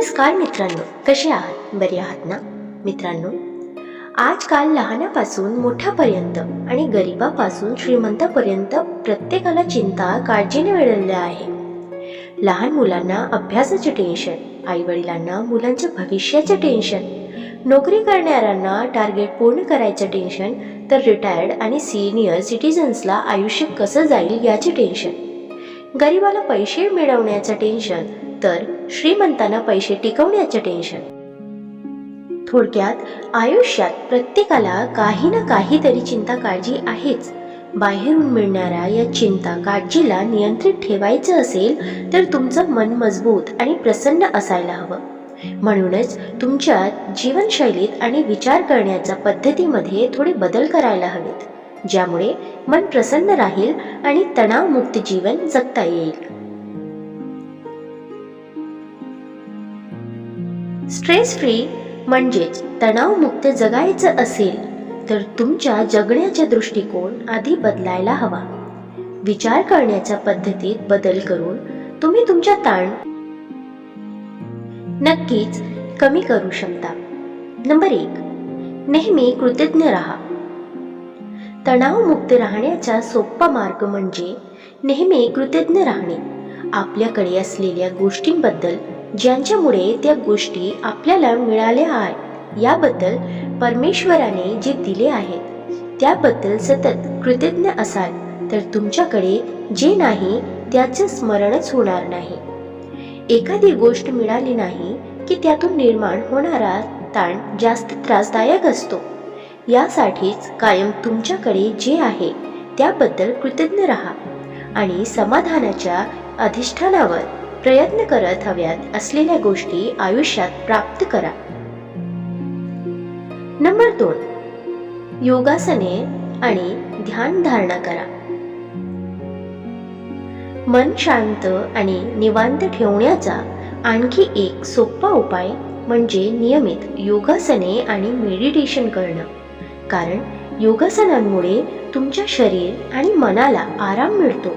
नमस्कार मित्रांनो कसे आहात? बरे आहात ना? मित्रांनो आजकाल लहानापासून मोठ्यापर्यंत आणि गरिबापासून श्रीमंतापर्यंत प्रत्येकाला चिंता काळजीने वेढलेल्या आहे. लहान मुलांना अभ्यासाचे टेन्शन आई वडिलांना मुलांच्या भविष्याचे टेन्शन नोकरी करणाऱ्यांना टार्गेट पूर्ण करायचं टेन्शन तर रिटायर्ड आणि सिनियर सिटीजन्सला आयुष्य कसं जाईल याचे टेन्शन गरिबाला पैसे मिळवण्याचं टेन्शन तर श्रीमंतांना पैसे टिकवण्याचे टेन्शन थोडक्यात आयुष्यात प्रत्येकाला काही ना काहीतरी चिंता काळजी आहेच. बाहेरून मिळणाऱ्या या चिंता काळजीला नियंत्रित ठेवायचं असेल तर तुमचं मन मजबूत आणि प्रसन्न असायला हवं. म्हणूनच तुमच्या जीवनशैलीत आणि विचार करण्याच्या पद्धतीमध्ये थोडे बदल करायला हवेत ज्यामुळे मन प्रसन्न राहील आणि तणावमुक्त जीवन जगता येईल. स्ट्रेस फ्री म्हणजेच तणावमुक्त जगायचं असेल तर तुमच्या जगण्याचा दृष्टिकोन आधी बदलायला हवा. विचार करण्याच्या पद्धतीत बदल करून तुम्ही तुमच्या ताण नक्कीच कमी करू शकता. नंबर एक नेहमी कृतज्ञ राहा. तणावमुक्त राहण्याचा सोपा मार्ग म्हणजे नेहमी कृतज्ञ राहणे. आपल्याकडे असलेल्या गोष्टींबद्दल ज्यांच्यामुळे त्या गोष्टी आपल्याला मिळाल्या आहेत याबद्दल परमेश्वराने जे दिले आहेत त्याबद्दल सतत कृतज्ञ असाल तर तुमच्याकडे जे नाही त्याचे स्मरणच होणार नाही. एखादी गोष्ट मिळाली नाही की त्यातून निर्माण होणारा ताण जास्त त्रासदायक असतो. यासाठीच कायम तुमच्याकडे जे आहे त्याबद्दल कृतज्ञ राहा आणि समाधानाच्या अधिष्ठानावर प्रयत्न करत हव्यात असलेल्या गोष्टी आयुष्यात प्राप्त करा. नंबर दोन. योगासने आणि ध्यान धारणा करा. मन शांत आणि निवांत ठेवण्याचा आणखी एक सोपा उपाय म्हणजे नियमित योगासने आणि मेडिटेशन करणं. कारण योगासनांमुळे तुमच्या शरीर आणि मनाला आराम मिळतो.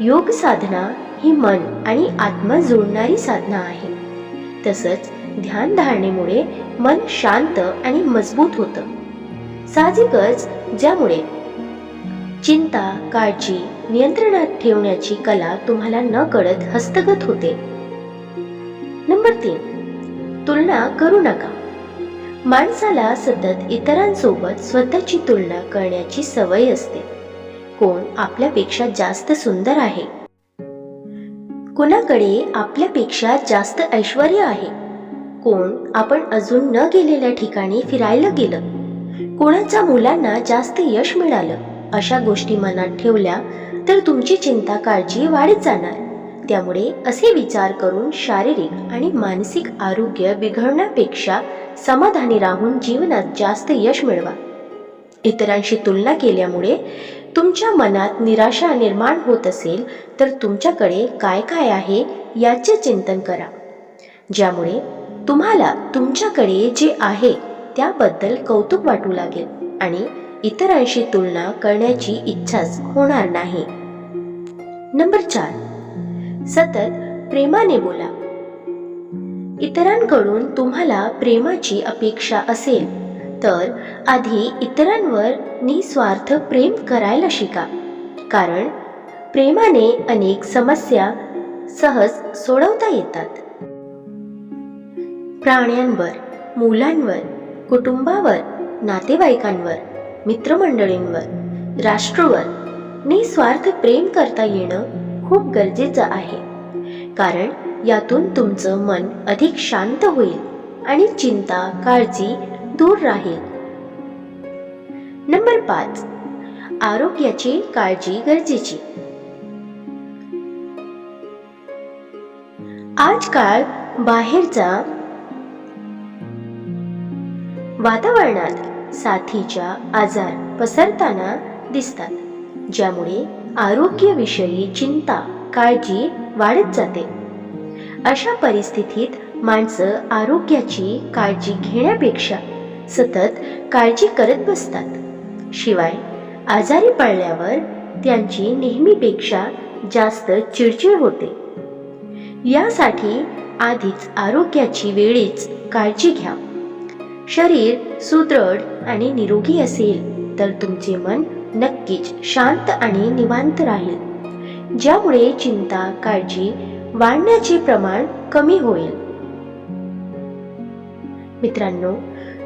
योग साधना ही मन आणि आत्मा जोडणारी साधना आहे. तसंच ध्यान धारणेमुळे मन शांत आणि मजबूत होतं. साहजिकच ज्यामुळे चिंता काळजी नियंत्रणात ठेवण्याची कला तुम्हाला न कळत हस्तगत होते. नंबर तीन. तुलना करू नका. माणसाला सतत इतरांसोबत स्वतःची तुलना करण्याची सवय असते. कोण आपल्यापेक्षा जास्त सुंदर आहे. कोणाकडे आपल्यापेक्षा जास्त ऐश्वर आहे? कोण आपण अजून न गेलेल्या ठिकाणी फिरायला गेलं? कोणाच्या मुलांना जास्त यश मिळालं? अशा गोष्टी मनात ठेवल्या तर तुमची चिंता काळजी वाढत जाणार. त्यामुळे असे विचार करून शारीरिक आणि मानसिक आरोग्य बिघडण्यापेक्षा समाधानी राहून जीवनात जास्त यश मिळवा. इतरांशी तुलना केल्यामुळे तुमच्या मनात निराशा निर्माण होत असेल तर तुमच्याकडे काय काय आहे याचे चिंतन करा. ज्यामुळे तुम्हाला तुमच्याकडे जे आहे त्याबद्दल कौतुक वाटू लागेल आणि इतरांशी तुलना करण्याची इच्छाच होणार नाही. नंबर चार. सतत प्रेमाने बोला. इतरांकडून तुम्हाला प्रेमाची अपेक्षा असेल तर आधी इतरांवर निस्वार्थ प्रेम करायला शिका. कारण प्रेमाने अनेक समस्या सहज सोडवता येतात. प्राण्यांवर मुलांवर कुटुंबावर नातेवाईकांवर मित्रमंडळींवर राष्ट्रवर निस्वार्थ प्रेम करता येणं खूप गरजेचं आहे. कारण यातून तुमचं मन अधिक शांत होईल आणि चिंता काळजी दूर राहील नंबर पाच. आरोग्याची काळजी गरजेची. आजकाल बाहेरचा वातावरणात साथीच्या आजार पसरताना दिसतात ज्यामुळे आरोग्याविषयी चिंता काळजी वाढत जाते. अशा परिस्थितीत माणसं आरोग्याची काळजी घेण्यापेक्षा सतत काळजी करत बसतात. शिवाय आजारी पडल्यावर त्यांची नेहमीपेक्षा जास्त चिडचिड होते. यासाठी आधीच आरोग्याची वेळीच काळजी घ्या. शरीर सुदृढ आणि निरोगी असेल तर तुमचे मन नक्कीच शांत आणि निवांत राहील. ज्यामुळे चिंता काळजी वाढण्याचे प्रमाण कमी होईल. मित्रांनो